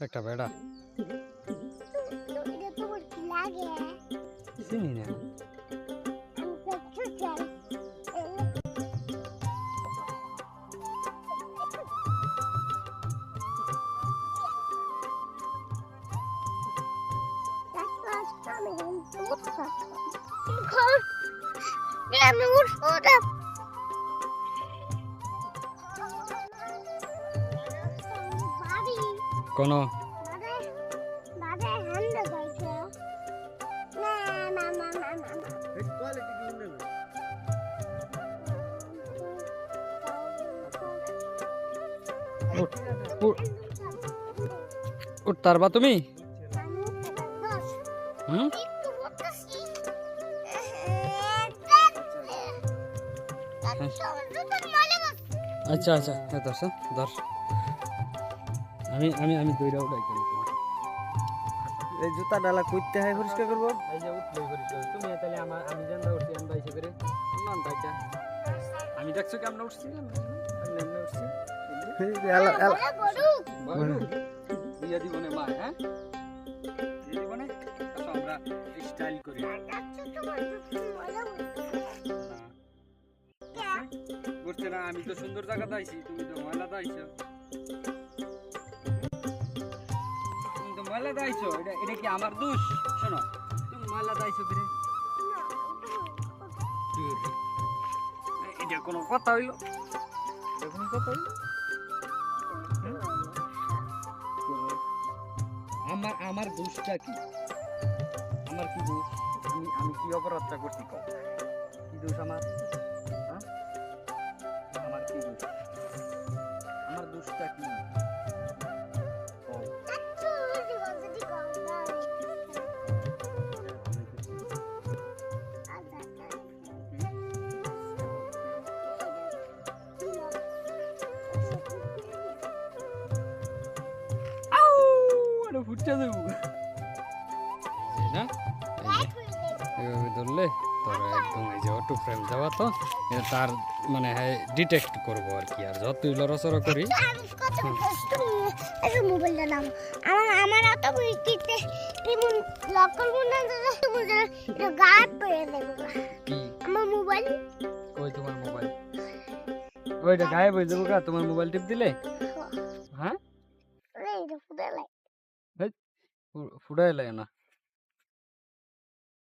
একটা বেড়া। চিনি না। আমি পেট্রো চাই। কোনো? বাবা বাবা হান্ডা গাইছে না না না না না না উঠতার বা তুমি। হুম? আচ্ছা আচ্ছা ধর স্যার, ধর। আমি আমি আমি দইরা উঠাই এই জুতা ডালা কইতে হয় পরিষ্কার করব? এই যে উঠলে করিস তুমি তাহলে আমার আমি জানতে উঠছি আমি বাইসে করে নাম বাইচা আমি দেখছ কেমন উঠছি? আমি এমনি উঠছি। এই যে এলা- এলা- বলো দিয়ে দিব নে মা হ্যাঁ? দিয়ে দিব নে আমরা স্টাইল করি। করছে না আমি তো সুন্দর জায়গা আইছি তুমি তো ময়লাতে আইছো। ময়লাতে আইছো এটা এটা কি আমার দোষ? শোনো, তুমি ময়লাতে আইছো ফিরে এটা কোনো কথা হইল? এটা কথা হইল? আমার আমার দোষটা কি? আমার কি দোষ? আমি কি অপরাধটা করছি কও? কি দোষ? আমার? ফুটতে দেবো। না এভাবে ধরলে তোর একদম এই যে অটো ফ্রেম দেওয়া তো তার মানে হ্যাঁ ডিটেক্ট করব আর কি। আর যতই লড়াচড়া করি মোবাইলটা নাম আমার আমার এটা দেবো। আমার মোবাইল কই তোমার মোবাইল ওইটা গায়েব হয়ে যাব তোমার মোবাইল টিপ দিলে? হ্যাঁ? এটা ফুটে